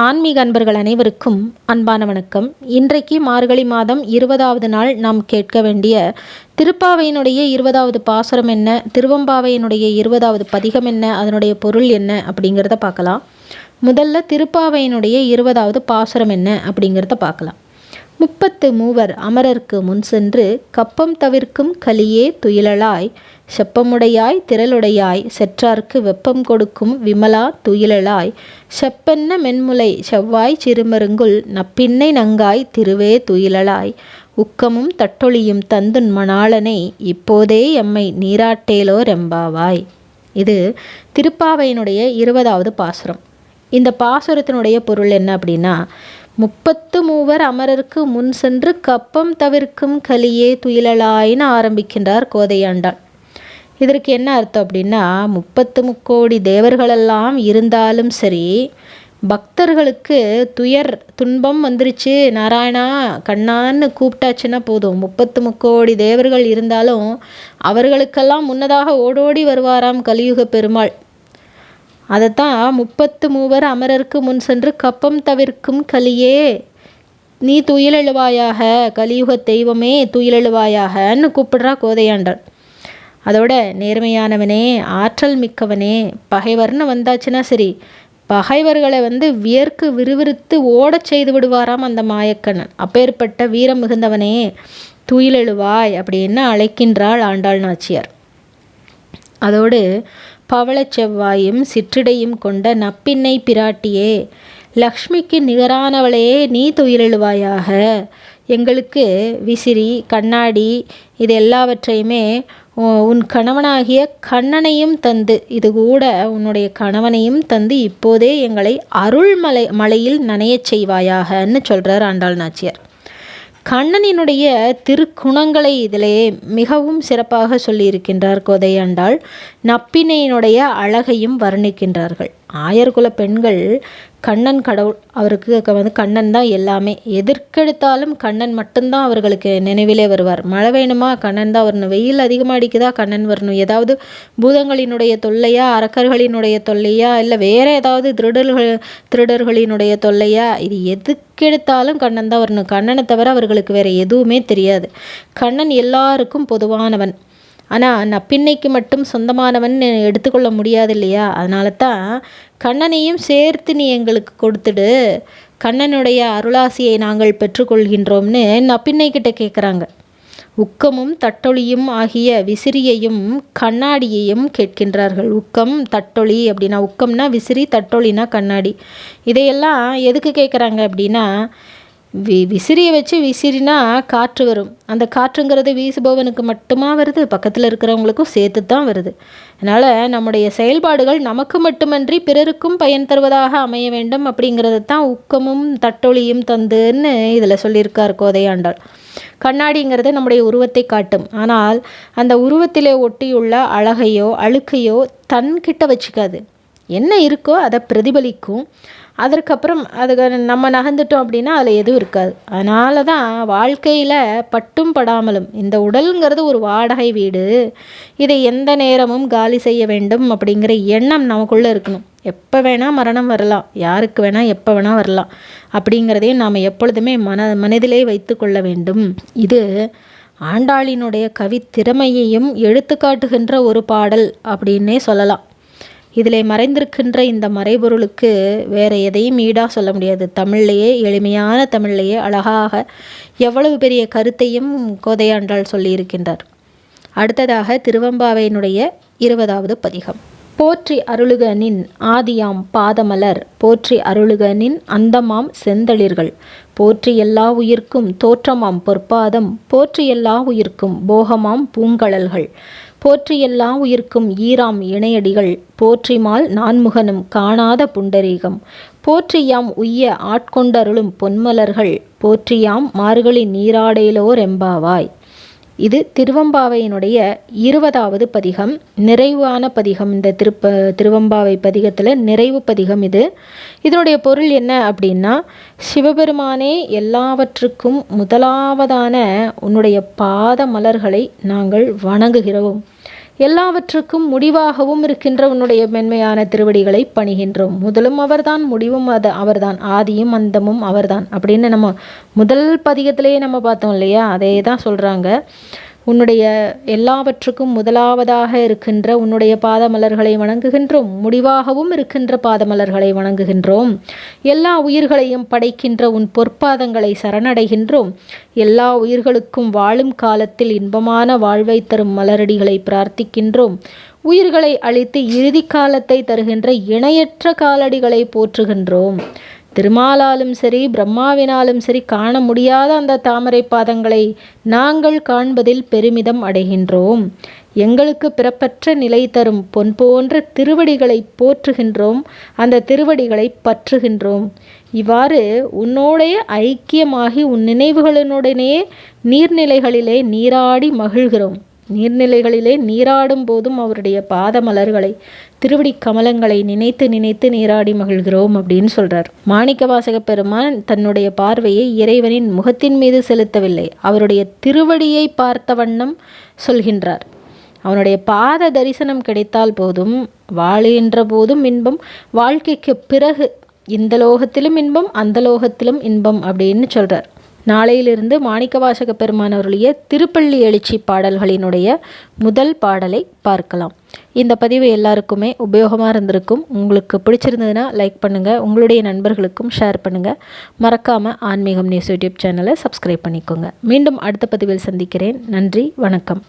ஆன்மீக அன்பர்கள் அனைவருக்கும் அன்பான வணக்கம். இன்றைக்கு மார்கழி மாதம் இருபதாவது நாள் நாம் கேட்க வேண்டிய திருப்பாவையினுடைய இருபதாவது பாசுரம் என்ன திருவம்பாவையினுடைய இருபதாவது பதிகம் என்ன அதனுடைய பொருள் என்ன அப்படிங்கிறத பார்க்கலாம். முதல்ல திருப்பாவையினுடைய இருபதாவது பாசுரம் என்ன அப்படிங்கிறத பார்க்கலாம். முப்பத்து மூவர் அமரர்க்கு முன் சென்று கப்பம் தவிர்க்கும் கலியே துயிலளாய் செப்பமுடையாய் திரளுடையாய் செற்றார்க்கு வெப்பம் கொடுக்கும் விமலா துயிலளாய் செப்பென்ன மென்முலை செவ்வாய் சிறுமருங்குல் நப்பின்னை நங்காய் திருவே துயிலளாய் உக்கமும் தட்டொழியும் தந்துன் மணாளனை இப்போதே எம்மை நீராட்டேலோ ரெம்பாவாய் இது திருப்பாவையினுடைய இருபதாவது பாசுரம். இந்த பாசுரத்தினுடைய பொருள் என்ன அப்படின்னா முப்பத்து மூவர் அமரருக்கு முன் சென்று கப்பம் தவிர்க்கும் கலியே துயிலலாயின்னு ஆரம்பிக்கின்றார் கோதையாண்டான். இதற்கு என்ன அர்த்தம் அப்படின்னா முப்பத்து முக்கோடி தேவர்களெல்லாம் இருந்தாலும் சரி பக்தர்களுக்கு துயர் துன்பம் வந்துருச்சு நாராயணா கண்ணான்னு கூப்பிட்டாச்சுன்னா போதும். முப்பத்து முக்கோடி தேவர்கள் இருந்தாலும் அவர்களுக்கெல்லாம் முன்னதாக ஓடோடி வருவாராம் கலியுக பெருமாள். அதைத்தான் முப்பத்து மூவர் அமரருக்கு முன் சென்று கப்பம் தவிர்க்கும் கலியே நீ துயிலெழுவாயாக கலியுக தெய்வமே துயிலெழுவாயாகன்னு கூப்பிடுறா கோதையாண்டாள் அதோட நேர்மையானவனே ஆற்றல் மிக்கவனே பகைவர்னு வந்தாச்சுன்னா சரி பகைவர்களை வந்து வியர்க்கு விறுவிறுத்து ஓடச் செய்து விடுவாராம் அந்த மாயக்கண்ணன். அப்பேற்பட்ட வீரம் மிகுந்தவனே துயிலெழுவாய் அப்படின்னு அழைக்கின்றாள் ஆண்டாள் நாச்சியார். அதோடு பவளச்செவ்வாயும் சிற்றிடையும் கொண்ட நப்பின்னை பிராட்டியே லக்ஷ்மிக்கு நிகரானவளே நீ துயிலெழுவாயாக. எங்களுக்கு விசிறி கண்ணாடி இது எல்லாவற்றையுமே உன் கணவனாகிய கண்ணனையும் தந்து இது கூட உன்னுடைய கணவனையும் தந்து இப்போதே எங்களை அருள்மலை மலையில் நனையச் செய்வாயாகன்னு சொல்கிறார் ஆண்டாள் நாச்சியார். கண்ணனினுடைய திருக்குணங்களை இதிலே மிகவும் சிறப்பாக சொல்லியிருக்கின்றார் கோதையாண்டாள். நப்பினையினுடைய அழகையும் வர்ணிக்கின்றார்கள். ஆயர்குல பெண்கள் கண்ணன் கடவுள் அவருக்கு வந்து கண்ணன் தான் எல்லாமே. எதற்கெடுத்தாலும் கண்ணன் மட்டும்தான் அவர்களுக்கு நினைவிலே வருவார். மழை வேணுமா? கண்ணன் தான் வரணும். வெயில் அதிகமாக அடிக்குதா? கண்ணன் வரணும். ஏதாவது பூதங்களினுடைய தொல்லையா? அரக்கர்களினுடைய தொல்லையா? இல்லை வேறு ஏதாவது திருடர்கள் திருடர்களினுடைய தொல்லையா? இது எதுக்கெடுத்தாலும் கண்ணன் தான் வரணும். கண்ணனை தவிர அவர்களுக்கு வேறு எதுவுமே தெரியாது. கண்ணன் எல்லாருக்கும் பொதுவானவன். ஆனால் நப்பின்னைக்கு மட்டும் சொந்தமானவன் எடுத்துக்கொள்ள முடியாது இல்லையா அதனால தான் கண்ணனையும் சேர்த்து நீ எங்களுக்கு கொடுத்துடு. கண்ணனுடைய அருளாசியை நாங்கள் பெற்றுக்கொள்கின்றோம்னு நப்பின்னை கிட்ட கேட்குறாங்க உக்கமும் தட்டொளியும் ஆகிய விசிறியையும் கண்ணாடியையும் கேட்கின்றார்கள். உக்கம் தட்டொளி அப்படின்னா உக்கம்னா விசிறி தட்டொளினா கண்ணாடி. இதையெல்லாம் எதுக்கு கேட்குறாங்க அப்படின்னா வி விசிறியை வச்சு விசிறினா காற்று வரும். அந்த காற்றுங்கிறது வீசுபவனுக்கு மட்டுமா வருது? பக்கத்தில் இருக்கிறவங்களுக்கும் சேர்த்து தான் வருது. அதனால் நம்முடைய செயல்பாடுகள் நமக்கு மட்டுமன்றி பிறருக்கும் பயன் தருவதாக அமைய வேண்டும் அப்படிங்கிறது தான் ஊக்கமும் தட்டொழியும் தந்துன்னு இதில் சொல்லியிருக்கார் கோதையாண்டாள். கண்ணாடிங்கிறது நம்முடைய உருவத்தை காட்டும். ஆனால் அந்த உருவத்திலே ஒட்டியுள்ள அழகையோ அழுக்கையோ தன்கிட்ட வச்சுக்காது. என்ன இருக்கோ அதை பிரதிபலிக்கும். அதற்கப்புறம் அதுக்கு நம்ம நகர்ந்துட்டோம் அப்படின்னா அதில் எதுவும் இருக்காது. அதனால தான் வாழ்க்கையில் பட்டும் படாமலும் இந்த உடலுங்கிறது ஒரு வாடகை வீடு. இதை எந்த நேரமும் காலி செய்ய வேண்டும் அப்படிங்கிற எண்ணம் நமக்குள்ளே இருக்கணும். எப்போ வேணால் மரணம் வரலாம். யாருக்கு வேணால் எப்போ வேணால் வரலாம். அப்படிங்கிறதையும் நாம் எப்பொழுதுமே மன மனதிலே வைத்து கொள்ள வேண்டும். இது ஆண்டாளினுடைய கவி திறமையையும் எடுத்துக்காட்டுகின்ற ஒரு பாடல் அப்படின்னே சொல்லலாம். இதில் மறைந்திருக்கின்ற இந்த மறைபொருளுக்கு வேறு எதையும் ஈடாக சொல்ல முடியாது. தமிழ்லேயே எளிமையான தமிழ்லேயே அழகாக எவ்வளவு பெரிய கருத்தையும் கோதையாண்டாள் சொல்லியிருக்கின்றார். அடுத்ததாக திருவம்பாவையினுடைய இருபதாவது பதிகம். போற்றி அருளுகனின் ஆதியாம் பாதமலர் போற்றி அருளுகனின் அந்தமாம் செந்தளிர்கள். போற்றி எல்லா உயிர்க்கும் தோற்றமாம் பொற்பாதம் போற்றி எல்லா உயிர்க்கும் போகமாம் பூங்கழல்கள். போற்றி எல்லா உயிர்க்கும் ஈராம் இணையடிகள் போற்றிமால் நான்முகனும் காணாத புண்டரீகம். போற்றியாம் உய்ய ஆட்கொண்டருளும் பொன்மலர்கள் போற்றியாம் மார்கழி நீராடேலோர் எம்பாவாய். இது திருவம்பாவையினுடைய இருபதாவது பதிகம் நிறைவான பதிகம். இந்த திருப்ப திருவம்பாவை பதிகத்தில் நிறைவு பதிகம் இது. இதனுடைய பொருள் என்ன அப்படின்னா சிவபெருமானே எல்லாவற்றுக்கும் முதலாவதான உன்னுடைய பாத மலர்களை நாங்கள் வணங்குகிறோம். எல்லாவற்றுக்கும் முடிவாகவும் இருக்கின்ற உன்னுடைய மென்மையான திருவடிகளை பணிகின்றோம். முதலும் அவர்தான் முடிவும் அது அவர்தான் ஆதியும் அந்தமும் அவர்தான் அப்படின்னு நம்ம முதல் பதிகத்திலேயே நம்ம பார்த்தோம் இல்லையா? அதே தான் சொல்கிறாங்க உன்னுடைய எல்லாவற்றுக்கும் முதலாவதாக இருக்கின்ற உன்னுடைய பாதமலர்களை வணங்குகின்றோம். முடிவாகவும் இருக்கின்ற பாதமலர்களை வணங்குகின்றோம். எல்லா உயிர்களையும் படைக்கின்ற உன் பொற்பாதங்களை சரணடைகின்றோம். எல்லா உயிர்களுக்கும் வாழும் காலத்தில் இன்பமான வாழ்வை தரும் மலரடிகளை பிரார்த்திக்கின்றோம். உயிர்களை அழித்து இறுதி காலத்தை தருகின்ற இணையற்ற காலடிகளை போற்றுகின்றோம். திருமாலாலும் சரி பிரம்மாவினாலும் சரி காண முடியாத அந்த தாமரை பாதங்களை நாங்கள் காண்பதில் பெருமிதம் அடைகின்றோம். எங்களுக்கு பிறப்பற்ற நிலை தரும் பொன் போன்ற திருவடிகளை போற்றுகின்றோம் அந்த திருவடிகளை பற்றுகின்றோம். இவ்வாறு உன்னோடைய ஐக்கியமாகி உன் நினைவுகளினுடனே நீர்நிலைகளிலே நீராடி மகிழ்கிறோம். நீர்நிலைகளிலே நீராடும் போதும் அவருடைய பாத மலர்களை திருவடி கமலங்களை நினைத்து நினைத்து நீராடி மகிழ்கிறோம் அப்படின்னு சொல்றார். மாணிக்க வாசக பெருமான் தன்னுடைய பார்வையை இறைவனின் முகத்தின் மீது செலுத்தவில்லை. அவருடைய திருவடியை பார்த்த வண்ணம் சொல்கின்றார். அவனுடைய பாத தரிசனம் கிடைத்தால் போதும் வாழுகின்ற போதும் இன்பம் வாழ்க்கைக்கு பிறகு இந்த லோகத்திலும் இன்பம் அந்த லோகத்திலும் இன்பம் அப்படின்னு சொல்றார். நாளையிலிருந்து மாணிக்கவாசக பெருமான் அவருடைய திருப்பள்ளி எழுச்சி பாடல்களினுடைய முதல் பாடலை பார்க்கலாம். இந்த பதிவு எல்லாருக்குமே உபயோகமாக இருந்திருக்கும். உங்களுக்கு பிடிச்சிருந்ததுன்னா லைக் பண்ணுங்கள் உங்களுடைய நண்பர்களுக்கும் ஷேர் பண்ணுங்கள் மறக்காமல் ஆன்மீகம் நியூஸ் யூடியூப் சேனலை சப்ஸ்கிரைப் பண்ணிக்கோங்க. மீண்டும் அடுத்த பதிவில் சந்திக்கிறேன். நன்றி வணக்கம்.